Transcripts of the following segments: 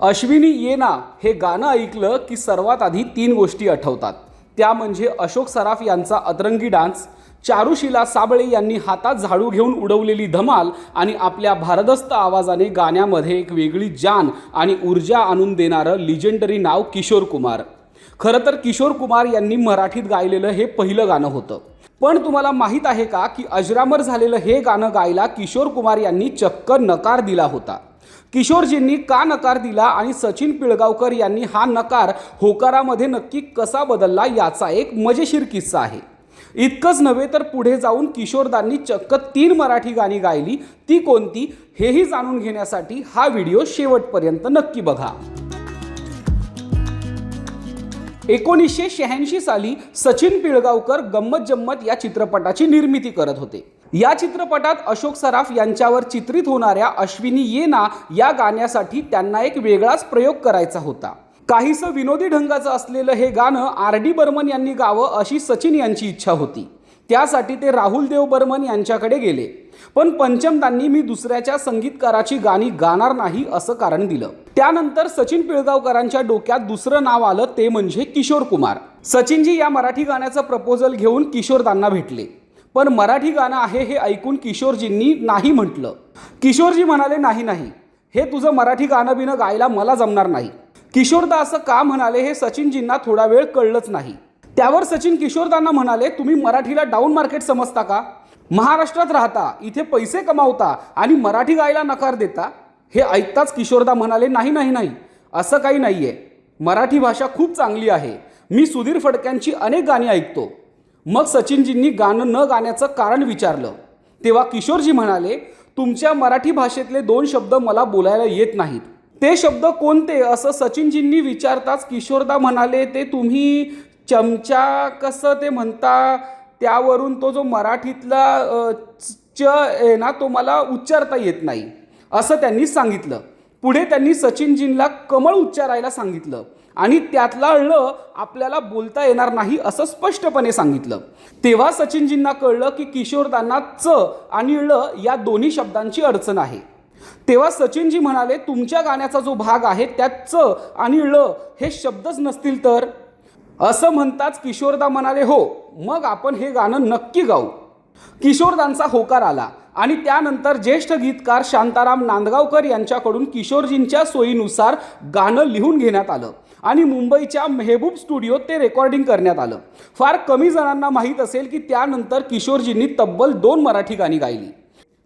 अश्विनी ये ना हे गाणं ऐकलं की सर्वात आधी तीन गोष्टी आठवतात. त्या म्हणजे अशोक सराफ यांचा अतरंगी डान्स चारुशिला साबळे यांनी हातात झाडू घेऊन उडवलेली धमाल आणि आपल्या भारदस्त आवाजाने गाण्यामध्ये एक वेगळी जान आणि ऊर्जा आणून देणारं लिजेंडरी नाव किशोर कुमार. खरं तर किशोर कुमार यांनी मराठीत गायलेलं हे पहिलं गाणं होतं. पण तुम्हाला माहीत आहे का की अजरामर झालेलं हे गाणं गायला किशोर कुमार यांनी चक्क नकार दिला होता. किशोरजींनी का नकार दिला आणि सचिन पिळगावकर यांनी हा नकार होकारामध्ये नक्की कसा बदलला याचा एक मजेशीर किस्सा आहे. इतकंच नव्हे तर पुढे जाऊन किशोरदांनी चक्क तीन मराठी गाणी गायली. ती कोणती? हेही जाणून घेण्यासाठी हा व्हिडिओ शेवटपर्यंत नक्की बघा. एकोणीसशे शहाऐंशी साली सचिन पिळगावकर गंमत जम्मत या चित्रपटाची निर्मिती करत होते. या चित्रपटात अशोक सराफ यांच्यावर चित्रित होणाऱ्या अश्विनी ये ना या गाण्यासाठी त्यांना एक वेगळाच प्रयोग करायचा होता. काहीसं विनोदी ढंगाचं असलेलं हे गाणं आर डी बर्मन यांनी गावं अशी सचिन यांची इच्छा होती. त्यासाठी ते राहुल देव बर्मन यांच्याकडे गेले. पण पंचमदांनी मी दुसऱ्याच्या संगीतकाराची गाणी गाणार नाही असं कारण दिलं. त्यानंतर सचिन पिळगावकरांच्या डोक्यात दुसरं नाव आलं ते म्हणजे किशोर कुमार. सचिनजी या मराठी गाण्याचं प्रपोजल घेऊन किशोरदांना भेटले. पण मराठी गाणं आहे हे ऐकून किशोरजींनी नाही म्हटलं. किशोरजी म्हणाले नाही नाही. हे तुझं मराठी गाणं बिणं गायला मला जमणार नाही. किशोरदा असं का म्हणाले हे सचिनजींना थोडा वेळ कळलंच नाही. त्यावर सचिन किशोरदांना म्हणाले तुम्ही मराठीला डाऊन मार्केट समजता का? महाराष्ट्रात राहता इथे पैसे कमावता आणि मराठी गायला नकार देता हे ऐकताच किशोरदा म्हणाले नाही नाही नाही. असं काही नाही आहे मराठी भाषा खूप चांगली आहे. मी सुधीर फडक्यांची अनेक गाणी ऐकतो. मग सचिनजींनी गाणं न गाण्याचं कारण विचारलं. तेव्हा किशोरजी म्हणाले तुमच्या मराठी भाषेतले दोन शब्द मला बोलायला येत नाहीत. ते शब्द कोणते? असं सचिनजींनी विचारताच किशोरदा म्हणाले ते तुम्ही चमचा कसं ते म्हणता? त्यावरून तो जो मराठीतला च आहे ना तो मला उच्चारता येत नाही. असं त्यांनी सांगितलं. पुढे त्यांनी सचिनजींना कमळ उच्चारायला सांगितलं. आणि त्यातला ळ आपल्याला बोलता येणार नाही असं स्पष्टपणे सांगितलं. तेव्हा सचिनजींना कळलं की किशोरदांना च आणि ळ या दोन्ही शब्दांची अडचण आहे. तेव्हा सचिनजी म्हणाले तुमच्या गाण्याचा जो भाग आहे त्यात च आणि ळ हे शब्दच नसतील तर? असं म्हणताच किशोरदा म्हणाले हो मग आपण हे गाणं नक्की गाऊ. किशोरदांचा होकार आला आणि त्यानंतर ज्येष्ठ गीतकार शांताराम नांदगावकर यांच्याकडून किशोरजींच्या सोयीनुसार गाणं लिहून घेण्यात आलं. आणि मुंबईच्या मेहबूब स्टुडिओत ते रेकॉर्डिंग करण्यात आलं. फार कमी जणांना माहीत असेल की त्यानंतर किशोरजींनी तब्बल दोन मराठी गाणी गायली.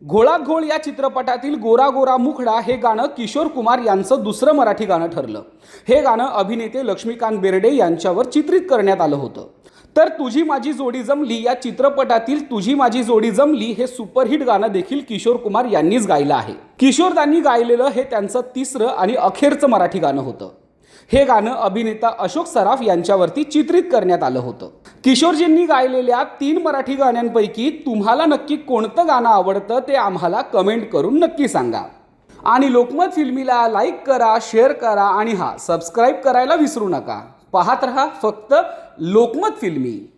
घोळाघोळ या चित्रपटातील गोरा गोरा मुखडा हे गाणं किशोर कुमार यांचं दुसरं मराठी गाणं ठरलं. हे गाणं अभिनेते लक्ष्मीकांत बेर्डे यांच्यावर चित्रित करण्यात आलं होतं. तर तुझी माझी जोडी जमली या चित्रपटातील तुझी माझी जोडी जमली हे सुपरहिट गाणं देखील किशोर कुमार यांनीच गायलं आहे. किशोरदांनी गायलेलं हे त्यांचं तिसरं आणि अखेरचं मराठी गाणं होतं. हे गाणं अभिनेता अशोक सराफ यांच्यावरती चित्रित करण्यात आलं होतं. किशोरजींनी गायलेल्या तीन मराठी गाण्यांपैकी तुम्हाला नक्की कोणतं गाणं आवडतं ते आम्हाला कमेंट करून नक्की सांगा. आणि लोकमत फिल्मीला लाईक करा शेअर करा आणि हा सबस्क्राईब करायला विसरू नका. पाहत रहा फक्त लोकमत फिल्मी.